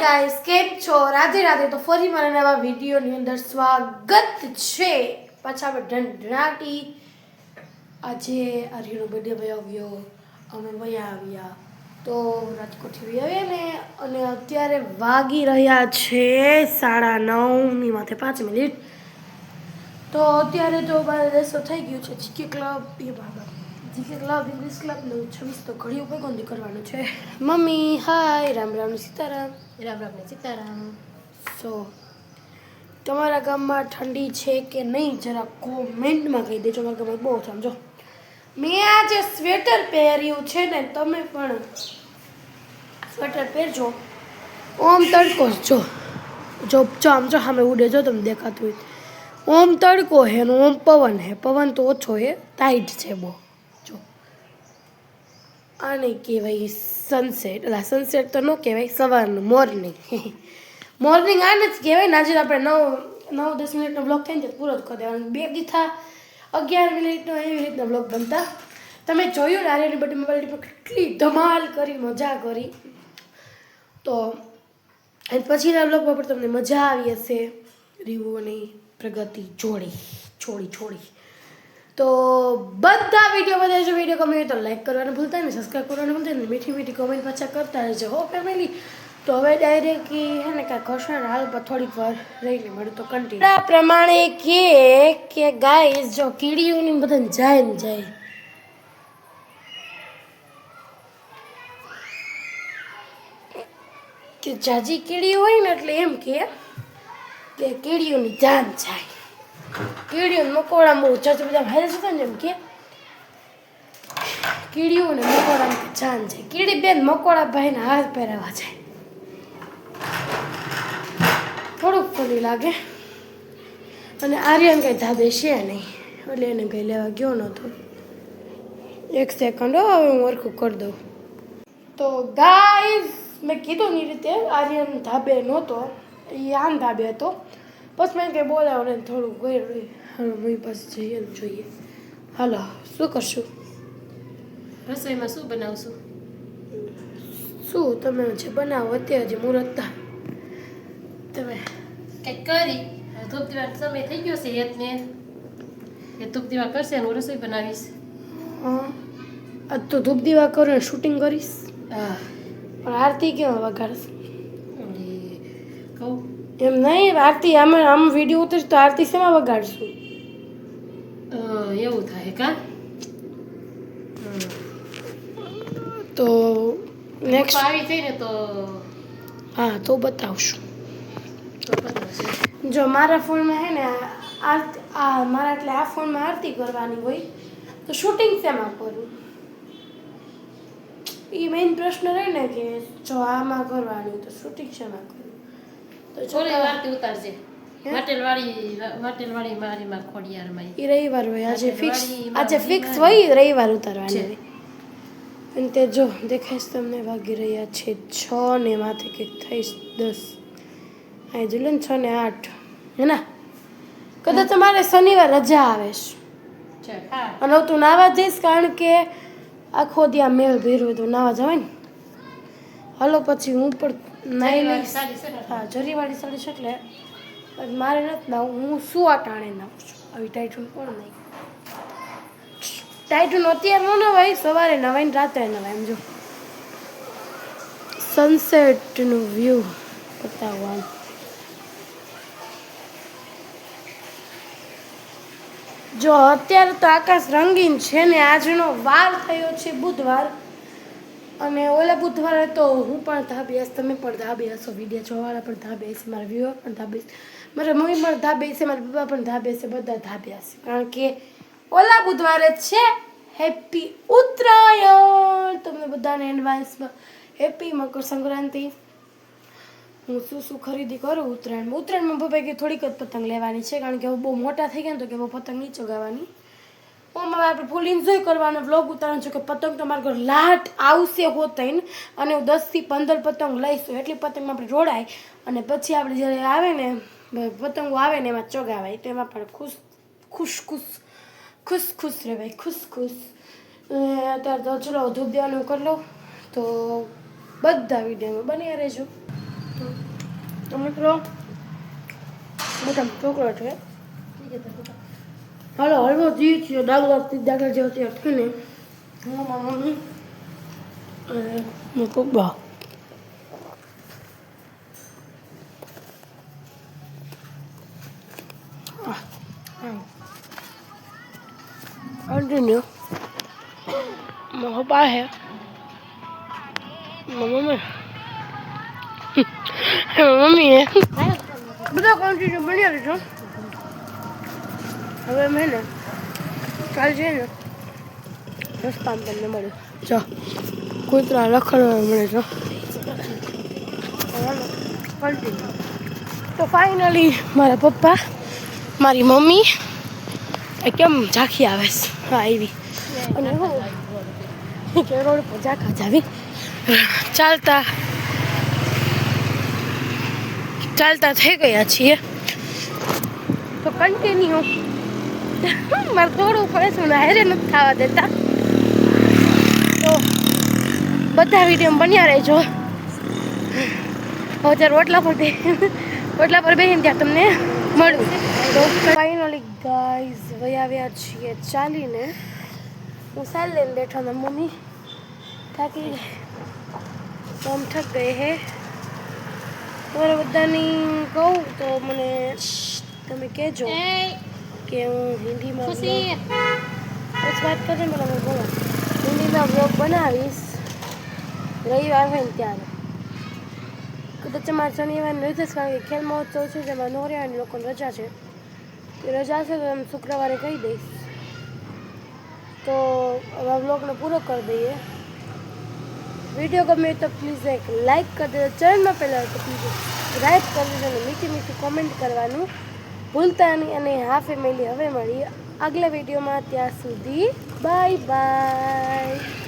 Guys કેમ છો? રાધે રાધે. તો ફરી મારા નવા વિડીયોની અંદર સ્વાગત છે. પાછા આપણે ઢંઢણાટી આજે આર્યનો બર્થડે ભાઈ ગયો અમે વયા આવ્યા. તો રાજકોટથી આવ્યા ને. અને અત્યારે વાગી રહ્યા છે સાડા નવની માથે પાંચ મિનિટ. તો અત્યારે તો મારે રેસો થઈ ગયું છે. ચીકી ક્લબ એ બાબા જીકે ક્લબ ઇંગ્લિશ ક્લબનું છવ્વીસ તો ઘડી ઉપર ગોંધી કરવાનું છે. મમ્મી હાય રામ રામ ને સીતારામ. રામ રામ ને સીતારામ. સો તમારા ગામમાં ઠંડી છે કે નહીં? જરા કોમેન્ટમાં કહી દેજો મારા ગામમાં બહુ સમજો. મેં આ જે સ્વેટર પહેર્યું છે ને તમે પણ સ્વેટર પહેરજો. ઓમ તડકો જો જો જો આમ જો સામે ઉડે જો તમને દેખાતું હોય. ઓમ તડકો હે ને ઓમ પવન હે. પવન તો ઓછો હે ટાઈટ છે બહુ. આને કહેવાય સનસેટ એટલે સનસેટ તો ન કહેવાય, સવારનું મોર્નિંગ મોર્નિંગ આને જ કહેવાય ને, આજે આપણે નવ નવ, દસ મિનિટનો બ્લોગ થાય ને પૂરો જ કરી દેવાનો. બે દીથા અગિયાર મિનિટનો એવી રીતના બ્લોગ બનતા. તમે જોયું ને, આર્યની બધી મોબાઈલ પર કેટલી ધમાલ કરી, મજા કરી. તો, અને પછીના બ્લોગમાં પણ તમને મજા આવી હશે. રીવોની પ્રગતિ, જોડી છોડી છોડી તો બધા વીડિયો બધા જો વીડિયો ગમે તો લાઈક કરવાનું ભૂલતા નહીં સબસ્ક્રાઈબ કરવાનું ભૂલતા નહીં, મીઠી મીઠી કોમેન્ટ પાછા કરતા રહેજો, હો ફેમિલી તો હવે ડાયરેક્ટ હે ને કાંઈ ને હાલ પર થોડીક વાર રહીને મળે તો કન્ટિન્યુ આ પ્રમાણે કે કે ગાય જો કીડીઓની બધાને જાય ને જાય. કે જાજી કીડી હોય ને એટલે એમ કે કે કીડીઓની જાન જાય. કીડીઓ ને મકોડા બહુ ચચ બધા ભાઈ છે ને એમ કે? કીડીઓ ને જાન છે. કીડી બેન મકોડા ભાઈને હાથ પહેરાવા જાય. થોડુંક ખોલી લાગે. અને આર્યન કંઈ ધાબે છે નહીં. એટલે એને કંઈ લેવા ગયો નહોતો. એક સેકન્ડ હો, હવે હું ઓરખું કરી દઉં. તો ગાઈઝ મેં કીધું ની રીતે, આર્યન ધાબે નહોતો. એ આમ ધાબે હતો. બસ મેં કંઈ બોલાવો ને થોડું ગયું હાલો મારી પાસે જઈએ ને જોઈએ હાલો શું કરશું રસોઈમાં શું બનાવશું શું તમે જે બનાવો અત્યારે જે મુહૂર્ત તમે કંઈક કરી ધૂપ દીવા સમય થઈ ગયો છે હેતને એ ધૂપ દીવા કરશે અને હું રસોઈ બનાવીશ હા આજ તો ધૂપ દીવા કરો ને શૂટિંગ કરીશ હા પણ આરતી કેવા વગાડશ કહું એમ નહીં આરતી આમે આમ વીડિયો ઉતરશે તો આરતી શેમાં વગાડશું? એવું થાય કા? તો નેક્સ્ટ આવી થઈને તો હા તો બતાવશું. જો મારા ફોનમાં હે ને આરતી આ મારા એટલે આ ફોનમાં આરતી કરવાની હોય તો શૂટિંગ શેમાં કરું? એ મેઇન પ્રશ્ન રહે ને કે જો આમાં કરવાનું તો શૂટિંગ શેમાં કરું? જો વારતી ઉતારજે. વાટેલ વાળી વાટેલ વાળી મારી માં એ રવિવાર હોય આજે ફિક્સ આજે ફિક્સ હોય રવિવાર ઉતારવાની અને તે જો દેખાઈશ તમને વાગી રહ્યા છે છ ને માથે કંઈક થઈશ દસ. આ જોઈ ને છ ને આઠ. હે ના? કદાચ તમારે શનિવાર રજા આવે છે. અને હું તું નાવા જઈશ કારણ કે આખો ત્યાં મેળ ભીર હોય તો નાવા જવાય ને. હાલો પછી હું પણ લઈશ સાડી હા જરીવાળી સાડી છે એટલે મારે નથી નાવું. હું શું આટાણે નાવું છું? આવી ટાઈટુન કોણ નહીં ટાઈટુન અત્યારે ન નવાય સવારે નવાય ને રાત્રે નવાય એમ જો. સનસેટનું વ્યૂ બતાવવાનું જો અત્યારે તો આકાશ રંગીન છે ને આજનો વાર થયો છે બુધવાર. અને ઓલા બુધવારે તો હું પણ ધાબી હશ તમે પણ ધાબી હશો, વીડિયો જોવાવાળા પણ ધાબે હશે, મારા વ્યુઅર પણ ધાબે મારા મમ્મી પણ ધાબે હશે, મારા પપ્પા પણ ધાબે હશે, બધા ધાબી હશે. કારણ કે ઓલા બુધવારે છે હેપી ઉત્તરાયણ. તમને બધાને એડવાન્સમાં હેપી મકર સંક્રાંતિ. હું શું શું ખરીદી કરું ઉત્તરાયણમાં? ઉત્તરાયણમાં પપ્પાએ કે થોડીક જ પતંગ લેવાની છે, કારણ કે હવે બહુ મોટા થઈ ગયા તો કે બહુ પતંગ નહીં ચગાવવાની. ઓમાં આપણે ફૂલ એન્જોય કરવાનો વ્લોગ ઉતારવાનો છે કે પતંગ તો મારા ઘર લાટ આવશે હોતઈને અને હું દસથી પંદર પતંગ લઈશું. એટલી પતંગમાં આપણે રોડાય. અને પછી આપણે જ્યારે આવે ને પતંગો આવે ને એમાં ચગાવાય. તો એમાં પણ ખુશ ખુશ ખુશ ખુશ ખુશ રહેવાય. ખુશ ખુશ. અને અત્યારે તો ચલો ધૂપ દેવાનું કરી લઉં. તો બધા વિડીયોમાં બન્યા રહેજો. મિત્રો મોટા છોકરો છે. હાલો હળવો જી થયો દાગલા દાખલા જેવો તે અટકીને હું મારા મમ્મી અને હું પપ્પા કન્ટિન્યુ મારા પપ્પા હે મમ્મી મમ્મી હે બધા કન્ટિન્યુ બન્યા રહેજો હવે મેં ને કાલ છે ને રસ્તામાં તમને મળ્યું. જો કૂતરા લખડવા મળે કન્ટિન્યુ તો ફાઇનલી મારા પપ્પા મારી મમ્મી એ કેમ ઝાંખી આવે છે? હા આવી અને હું કે રોડ પર ઝાંખા જાવી. ચાલતા ચાલતા થઈ ગયા છીએ. તો કન્ટિન્યુ મારે થોડું પડે છે મને હારે નથી ખાવા દેતા. તો બધા વીડિયો બન્યા રહેજો. હવે જ્યારે રોટલા પર બે રોટલા પર બેસીને ત્યાં તમને મળું તો ફાઇનલી ગાઈઝ વહી આવ્યા છીએ ચાલીને. હું સાલ લઈને બેઠા ને મમ્મી. થાકી તો હમ થક ગઈ હે. તમારે બધાની કહું તો મને તમે કહેજો. કે હું હિન્દીમાં પછી વાત કરે ને હું બોલો. હિન્દીમાં બ્લોગ બનાવીશ. રવિવાર હોય ને ત્યારે. કદાચ અમારે શનિવાર રહી જશે કારણ કે ખેલ મહોત્સવ છે જેમાં નોરિયાની લોકોને રજા છે. એ રજા છે તો એમ શુક્રવારે કહી દઈશ. તો હવે બ્લોગને પૂરો કરી દઈએ. વીડિયો ગમે તો પ્લીઝ એક લાઈક કરી દેજો. ચેનલમાં પહેલાં તો પ્લીઝ સબસ્ક્રાઈબ કરી દેજો અને મીઠી મીઠી કોમેન્ટ કરવાનું. ભૂલતા નહીં અને હા ફેમિલી હવે મળીએ આગલા વિડીયોમાં. ત્યાં સુધી બાય બાય.